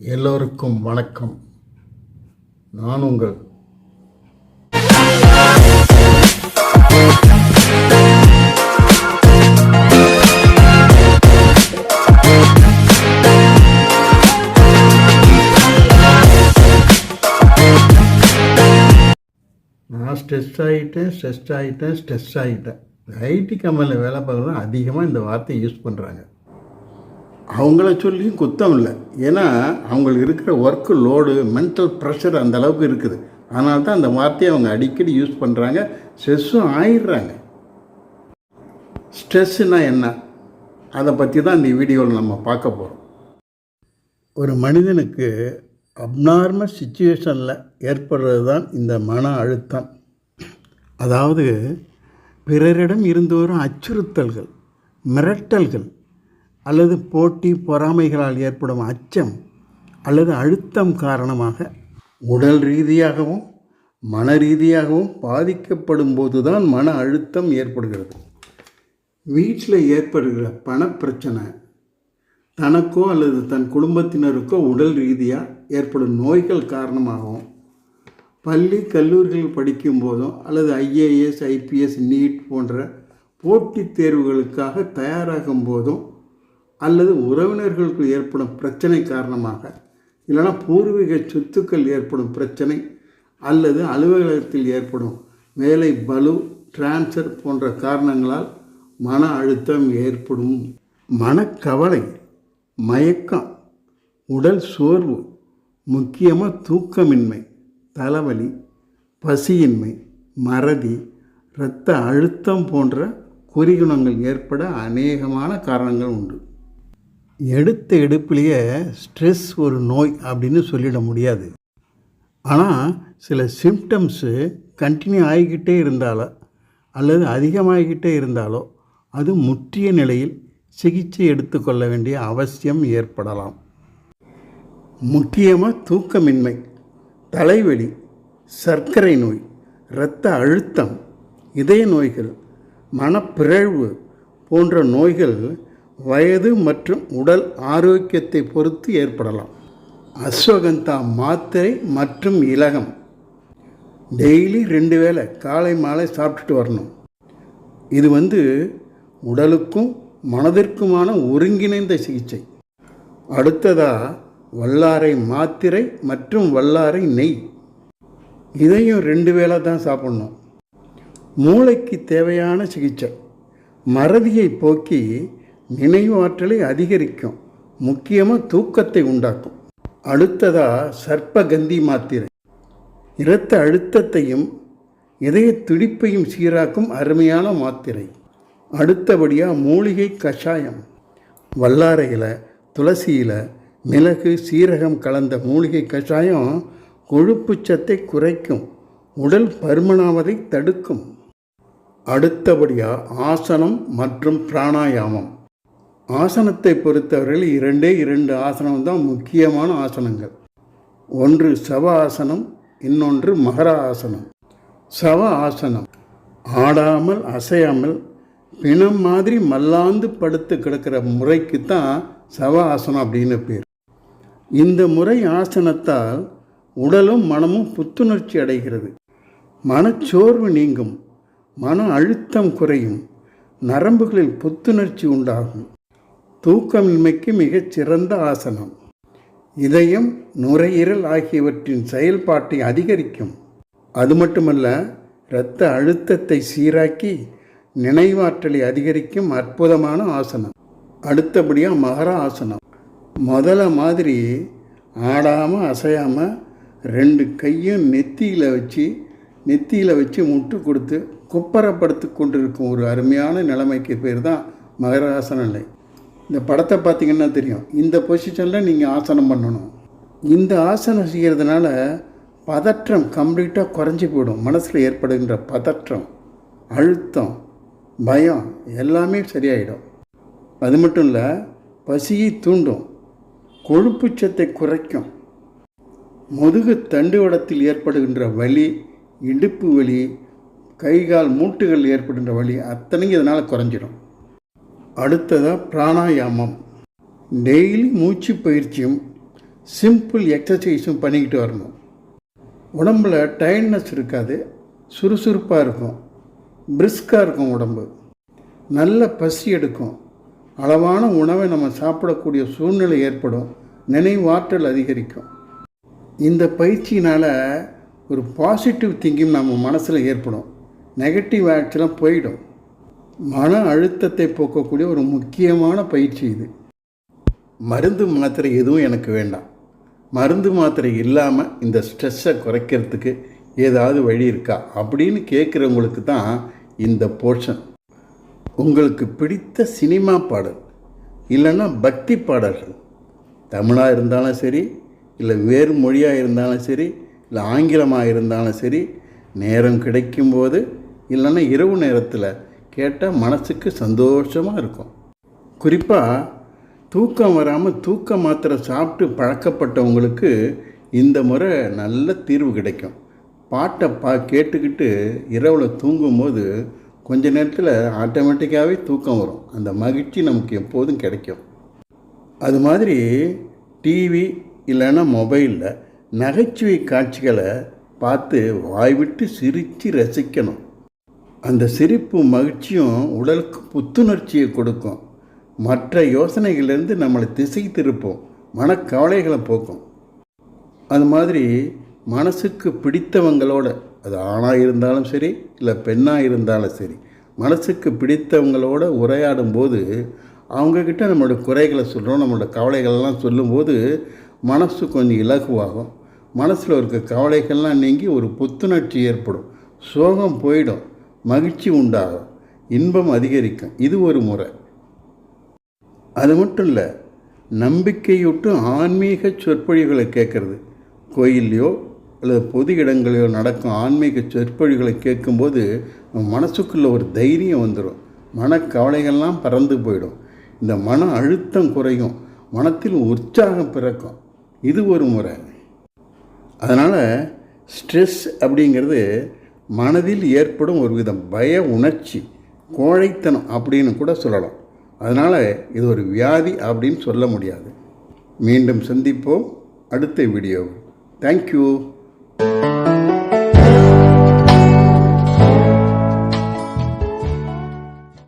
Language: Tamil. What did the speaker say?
எல்லோருக்கும் வணக்கம். நான் உங்கள் நான் ஸ்ட்ரெஸ் ஆகிட்டேன் ஸ்ட்ரெஸ் ஆகிட்டேன் ஸ்ட்ரெஸ் ஆகிட்டேன் ஐடி கம்பெனியில் வேலை பார்க்குறவங்க அதிகமாக இந்த வார்த்தையை யூஸ் பண்ணுறாங்க அவங்கள சொல்லியும் குத்தம் இல்லை. ஏன்னா அவங்களுக்கு இருக்கிற ஒர்க்கு லோடு மென்டல் ப்ரெஷர் அந்த அளவுக்கு இருக்குது. அதனால தான் அந்த வார்த்தையை அவங்க அடிக்கடி யூஸ் பண்ணுறாங்க ஸ்ட்ரெஸ்ஸும் ஆயிடுறாங்க. ஸ்ட்ரெஸ்ஸுனா என்ன? அதை பற்றி தான் இந்த வீடியோவில் நம்ம பார்க்க போகிறோம் ஒரு மனிதனுக்கு அப்நார்மல் சுச்சுவேஷனில் ஏற்படுறது தான் இந்த மன அழுத்தம். அதாவது பிறரிடம் இருந்து வரும் அச்சுறுத்தல்கள் மிரட்டல்கள் அல்லது போட்டி பொறாமைகளால் ஏற்படும் அச்சம் அல்லது அழுத்தம் காரணமாக உடல் ரீதியாகவும் மன ரீதியாகவும் பாதிக்கப்படும் போது தான் மன அழுத்தம் ஏற்படுகிறது. வீட்டில் ஏற்படுகிற பணப்பிரச்சனை தனக்கோ அல்லது தன் குடும்பத்தினருக்கோ உடல் ரீதியாக ஏற்படும் நோய்கள் காரணமாகவும் பள்ளி கல்லூரிகள் படிக்கும் போதும் அல்லது ஐஏஎஸ் ஐபிஎஸ் நீட் போன்ற போட்டித் தேர்வுகளுக்காக தயாராகும் போதும் அல்லது உறவினர்களுக்கு ஏற்படும் பிரச்சனை காரணமாக இல்லைனா பூர்வீக சொத்துக்கள் ஏற்படும் பிரச்சனை அல்லது அலுவலகத்தில் ஏற்படும் வேலை பலு டிரான்ஸ்ஃபர் போன்ற காரணங்களால் மன அழுத்தம் ஏற்படும். மனக்கவலை மயக்கம் உடல் சோர்வு முக்கியமாக தூக்கமின்மை தலைவலி பசியின்மை மறதி இரத்த அழுத்தம் போன்ற குறிகுணங்கள் ஏற்பட அநேகமான காரணங்கள் உண்டு. எடுத்த எடுப்பிலேயே ஸ்ட்ரெஸ் ஒரு நோய் அப்படின்னு சொல்லிட முடியாது. ஆனால் சில சிம்டம்ஸு கண்டினியூ ஆகிக்கிட்டே இருந்தாலோ அல்லது அதிகமாகிக்கிட்டே இருந்தாலோ அது முற்றிய நிலையில் சிகிச்சை எடுத்துக்கொள்ள வேண்டிய அவசியம் ஏற்படலாம். முக்கியமாக தூக்கமின்மை தலைவலி சர்க்கரை நோய் இரத்த அழுத்தம் இதய நோய்கள் மனப்பிறழ்வு போன்ற நோய்கள் வயது மற்றும் உடல் ஆரோக்கியத்தை பொறுத்து ஏற்படலாம். அஸ்வகந்தா மாத்திரை மற்றும் இலகம். டெய்லி ரெண்டு வேளை காலை மாலை சாப்பிட்டுட்டு வரணும். இது வந்து உடலுக்கும் மனதிற்குமான ஒருங்கிணைந்த சிகிச்சை. அடுத்ததாக வல்லாரை மாத்திரை மற்றும் வல்லாரை நெய். இதையும் ரெண்டு வேளை தான் சாப்பிட்ணும். மூளைக்கு தேவையான சிகிச்சை. மறதியை போக்கி நினைவு ஆற்றலை அதிகரிக்கும் முக்கியமாக தூக்கத்தை உண்டாக்கும். அடுத்ததாக சர்ப்பகந்தி மாத்திரை. இரத்த அழுத்தத்தையும் இதய துடிப்பையும் சீராக்கும் அருமையான மாத்திரை. அடுத்தபடியாக மூலிகை கஷாயம். வல்லாரையில் துளசியில் மிளகு சீரகம் கலந்த மூலிகை கஷாயம் கொழுப்புச்சத்தை குறைக்கும் உடல் பருமனாவதை தடுக்கும். அடுத்தபடியாக ஆசனம் மற்றும் பிராணாயாமம். ஆசனத்தை பொறுத்தவரையில் இரண்டே இரண்டு ஆசனம் தான் முக்கியமான ஆசனங்கள். ஒன்று சவ ஆசனம் இன்னொன்று மகர ஆசனம் சவ ஆசனம் ஆடாமல் அசையாமல் பிணம் மாதிரி மல்லாந்து படுத்து கிடக்கிற முறைக்கு தான் சவ ஆசனம் அப்படின்னு பேர். இந்த முறை ஆசனத்தால் உடலும் மனமும் புத்துணர்ச்சி அடைகிறது. மனச்சோர்வு நீங்கும் மன அழுத்தம் குறையும் நரம்புகளில் புத்துணர்ச்சி உண்டாகும். தூக்கமின்மைக்கு மிகச் சிறந்த ஆசனம். இதயம் நுரையீரல் ஆகியவற்றின் செயல்பாட்டை அதிகரிக்கும். அது மட்டுமல்ல இரத்த அழுத்தத்தை சீராக்கி நினைவாற்றலை அதிகரிக்கும் அற்புதமான ஆசனம். அடுத்தபடியாக மகர ஆசனம். முதல்ல மாதிரி ஆடாமல் அசையாமல் ரெண்டு கையும் நெத்தியில் வச்சு நெத்தியில் வச்சு முட்டு கொடுத்து குப்பரப்படுத்து கொண்டிருக்கும் ஒரு அருமையான நிலைமைக்கு பேர் தான் மகராசன நிலை. இந்த படத்தை பார்த்தீங்கன்னா தெரியும். இந்த பொசிஷனில் நீங்கள் ஆசனம் பண்ணணும். இந்த ஆசனம் செய்கிறதுனால பதற்றம் கம்ப்ளீட்டாக குறைஞ்சி போயிடும். மனசில் ஏற்படுகின்ற பதற்றம் அழுத்தம் பயம் எல்லாமே சரியாயிடும். அது மட்டும் இல்லை பசியை தூண்டும். கொழுப்புச்சத்தை குறைக்கும். முதுகு தண்டுவடத்தில் ஏற்படுகின்ற வலி இடுப்பு வலி கை கால் மூட்டுகள் ஏற்படுகின்ற வலி அத்தனையும் இதனால் குறைஞ்சிடும். அடுத்ததாக பிராணாயாமம். டெய்லி மூச்சு பயிற்சியும் சிம்பிள் எக்ஸசைஸும் பண்ணிக்கிட்டு வரணும். உடம்புல டயர்ட்னஸ் இருக்காது சுறுசுறுப்பாக இருக்கும் பிரிஸ்காக இருக்கும் உடம்பு. நல்ல பசி எடுக்கும். அளவான உணவை நம்ம சாப்பிடக்கூடிய சூழ்நிலை ஏற்படும் நினைவாற்றல் அதிகரிக்கும். இந்த பயிற்சியினால் ஒரு பாசிட்டிவ் திங்கிங் நம்ம மனசில் ஏற்படும். நெகட்டிவ் ஆக்ட்ஸ்லாம் போயிடும். மன அழுத்தத்தை போக்கக்கூடிய ஒரு முக்கியமான பயிற்சி இது. மருந்து மாத்திரை எதுவும் எனக்கு வேண்டாம். மருந்து மாத்திரை இல்லாமல் இந்த ஸ்ட்ரெஸ்ஸை குறைக்கிறதுக்கு ஏதாவது வழி இருக்கா? அப்படின்னு கேட்குறவங்களுக்கு தான் இந்த போர்ஷன் உங்களுக்கு பிடித்த சினிமா பாடல் இல்லைன்னா பக்தி பாடல்கள். தமிழாக இருந்தாலும் சரி இல்லை வேறு மொழியாக இருந்தாலும் சரி இல்லை ஆங்கிலமாக இருந்தாலும் சரி நேரம் கிடைக்கும்போது இல்லைன்னா இரவு நேரத்தில் கேட்டால் மனசுக்கு சந்தோஷமாக இருக்கும். குறிப்பாக தூக்கம் வராமல் தூக்க மாத்திரை சாப்பிட்டு பழக்கப்பட்டவங்களுக்கு இந்த முறை நல்ல தீர்வு கிடைக்கும். பாட்டை பா கேட்டுக்கிட்டு இரவில் தூங்கும்போது கொஞ்ச நேரத்தில் ஆட்டோமேட்டிக்காகவே தூக்கம் வரும். அந்த மகிழ்ச்சி நமக்கு எப்போதும் கிடைக்கும். அது மாதிரி டிவி இல்லைன்னா மொபைலில் நகைச்சுவை காட்சிகளை பார்த்து வாய்விட்டு சிரித்து ரசிக்கணும். அந்த சிரிப்பு மகிழ்ச்சியும் உடலுக்கு புத்துணர்ச்சியை கொடுக்கும். மற்ற யோசனைகளிலிருந்து நம்மளை திசை திருப்போம். மனக்கவலைகளை போக்கும். அது மாதிரி மனசுக்கு பிடித்தவங்களோட அது ஆணாக இருந்தாலும் சரி இல்லை பெண்ணாக இருந்தாலும் சரி மனசுக்கு பிடித்தவங்களோட உரையாடும் போது அவங்கக்கிட்ட நம்மளோட குறைகளை சொல்கிறோம் நம்மளோட கவலைகள்லாம் சொல்லும்போது மனசு கொஞ்சம் இலகுவாகும். மனசில் இருக்க கவலைகள்லாம் நீங்கி ஒரு புத்துணர்ச்சி ஏற்படும். சோகம் போயிடும். மகிழ்ச்சி உண்டாகும் இன்பம் அதிகரிக்கும். இது ஒரு முறை. அது மட்டும் இல்லை நம்பிக்கையூட்டும் ஆன்மீக சொற்பொழிவுகளை கேட்குறது. கோயில்லையோ அல்லது பொது இடங்களிலோ நடக்கும் ஆன்மீக சொற்பொழிவுகளை கேட்கும்போது மனசுக்குள்ளே ஒரு தைரியம் வந்துடும் மனக்கவலைகள்லாம் பறந்து போயிடும். இந்த மன அழுத்தம் குறையும். மனத்தில் உற்சாகம் பிறக்கும். இது ஒரு முறை. அதனால் ஸ்ட்ரெஸ் அப்படிங்கிறது மனதில் ஏற்படும் ஒரு விதம் பய உணர்ச்சி கோழைத்தனம் அப்படின்னு கூட சொல்லலாம். அதனால் இது ஒரு வியாதி அப்படின்னு சொல்ல முடியாது. மீண்டும் சந்திப்போம் அடுத்த வீடியோ தேங்க்யூ